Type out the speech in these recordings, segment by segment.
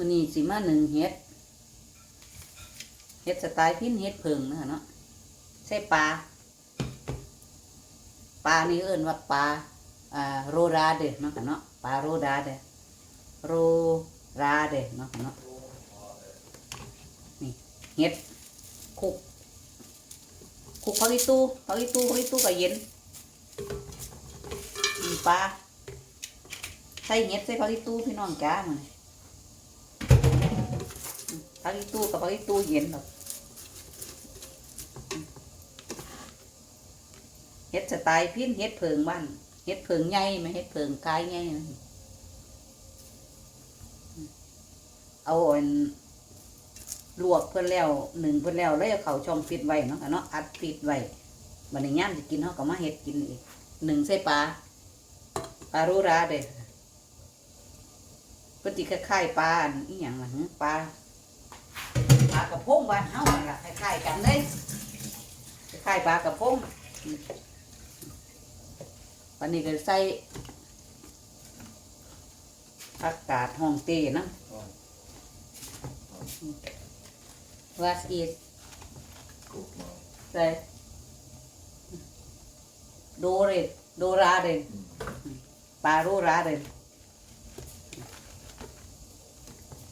มื้อนี้สิมาหนึ่งเฮ็ด เฮ็ดสไตล์พินเฮ็ดเพิงนะเนาะใส่ปลา ปลานี่เอิ้นว่าปลาอ่าโรราเด้เนาะค่ะเนาะ ปลาโรดาเด้โรราเด้เนาะค่ะเนาะ นี่เฮ็ดคุกคุกผักอีตู้ผักอีตู้ผักอีตู้ก็เย็นปลาใส่เฮ็ดใส่ผักอีตู้พี่น้องจ้ามัน ผักอีตู้กับผักอีตู้เย็นหรอกเฮ็ดสไตล์พินเฮ็ดเพิงบ้านเฮ็ดเพิงใหญ่ไหมเฮ็ดเพิงกายใหญ่เอาอันลวกเพื่อนแล้วหนึ่งเพื่อนแล้วแล้วเอาเขาช่องฟิตไว้เนาะเนาะอัดฟิตไว้บัดนี้ย่ามจะกินเขาก็มาเฮ็ดกินอีกหนึ่งใส่ปลาปลารูราเด้ปฏิคล้ายๆปลาอันอีหยังล่ะหึปลาากระพงบ้านเฮานั่นล่ะคล้ายๆกันเลยคล้ายปลากระพงวันนี้ก็ใส่อากาศห้องเต้นะ What is Guck mal. the Dore Dorare ปลาโรราเดน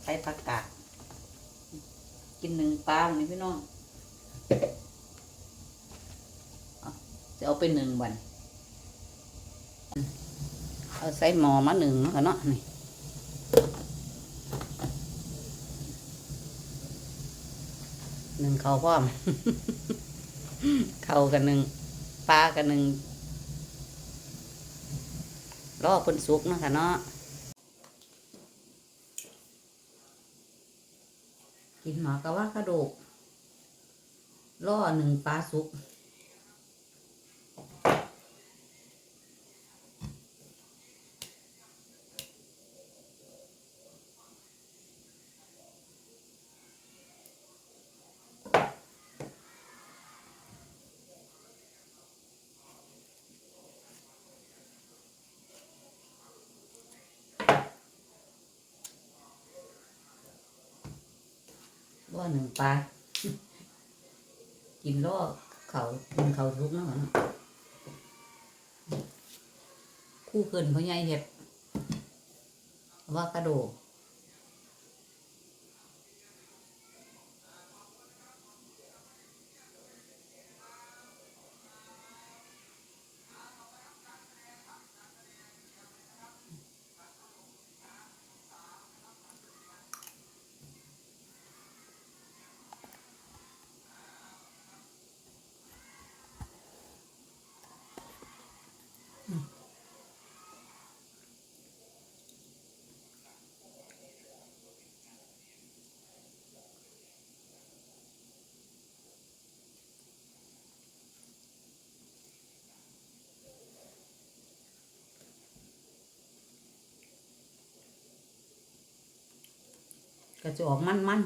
ใช้ผักกาด กินหนึ่งปลาวันนี้พี่น้องจะเอาไปหนึ่งวัน เอาใส่หมอมาหนึ่งแล้วกันเนาะนี่หนึ่งเขาพร้อม เขากันหนึ่งปลากันหนึ่งรอเพิ่นสุกนาะค่ะเนาะ กินหมากะว่ากระดูกล่อหนึ่งปลาสุก ว่าหนึ่งปลากินล่อเขากินเขาทุกนาะค่ะเนาะคู่เกินเขาใหญ่เห็ดว่ากระโดด ก็จะออกมันมัน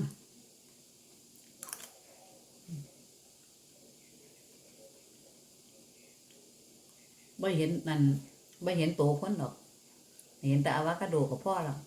ไม่เห็นนั่นไม่เห็นโตคนหรอก เห็นแต่อะวาคาโดกับพ่อแล้ว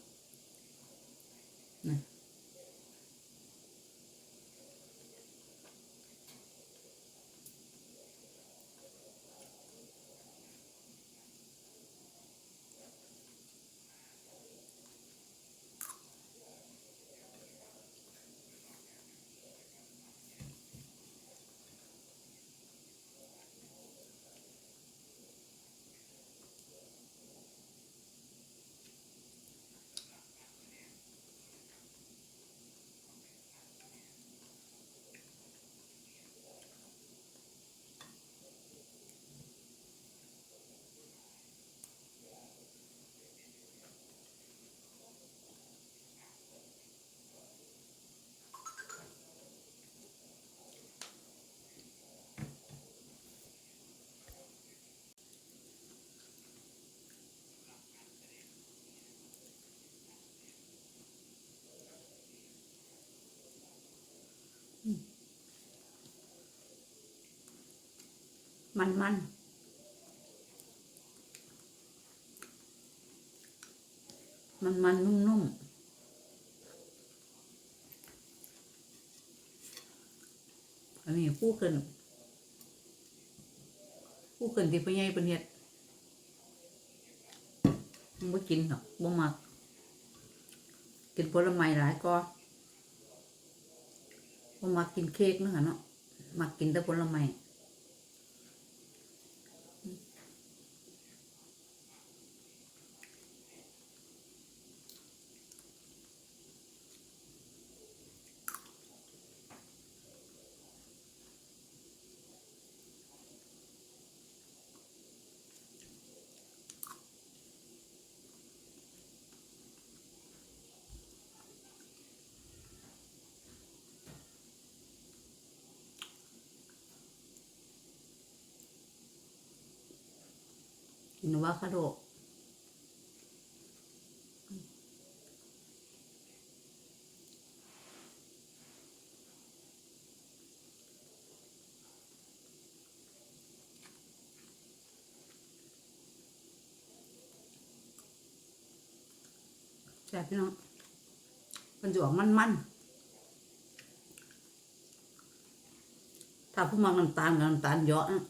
มันมันมันมันนุ่มนุ่มอันนี้คู่กินคู่กินที่พ่อใหญ่เป็นเห็ดมันไม่กินหรอกบ่มากกินผลไม้หลายก็บ่มากกินเค้กเนาะเนาะมากกินแต่ผลไม้ กินอะโวคาโดแซ่บพี่น้องมันจะออกมันๆถ้าผู้มักน้ำตาลน้ำตาลเยอะนะ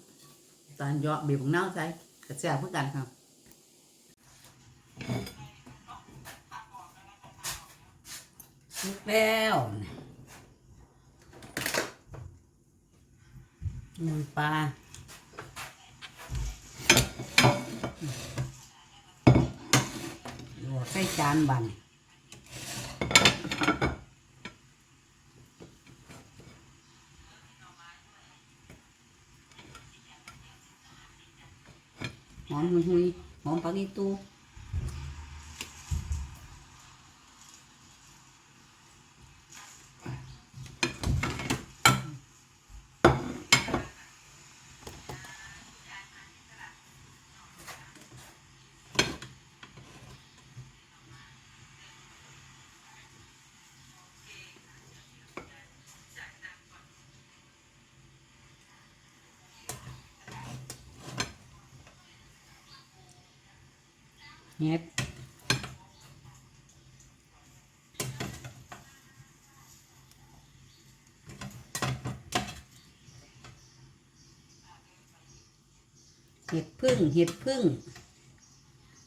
น้ำตาลเยอะบีบของเน่าใส่ กระแซ่บเพื่อกันครับสุกแล้วน้ำปลาลวกใส่จานบัน หอมหุยหุยหอมปลากีตู เฮ็ดเห็ดพึ่งเห็ดพึ่ง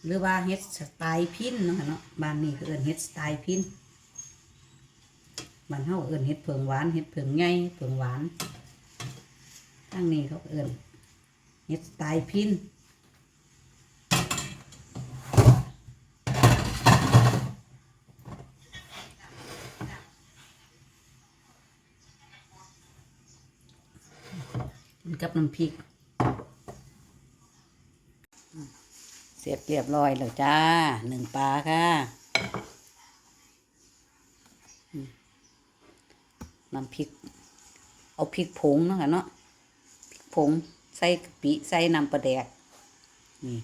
หรือว่าเห็ดสไตล์พินเนาะคะเนาะบ้านนี้ก็เอิ้นเห็ดสไตล์พินบ้านเฮาเอิ้นเห็ดเผิงหวานเห็ดเผิงใหญ่เผิงหวานทางนี้เขาเอิ้นเห็ดสไตล์พิน กับน้ำพริก เสร็จเรียบร้อยแล้วจ้าหนึ่งปลาค่ะ น้ำพริก เอาพริกผงนะคะเนาะพริกผงใส่กะปิใส่น้ำปลาแดกนี่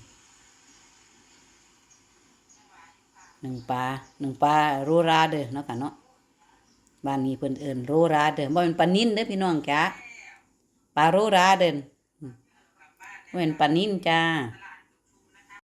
หนึ่งปลาหนึ่งปลาโรราเด้อเนาะค่ะเนาะบ้านนี้เพิ่นเอิ้นโรราเด้อบ่เป็นปลานิ่นเด้อพี่น้องจ้า ปลาโรราเดินอืมเว้นปลานิ่นจ้า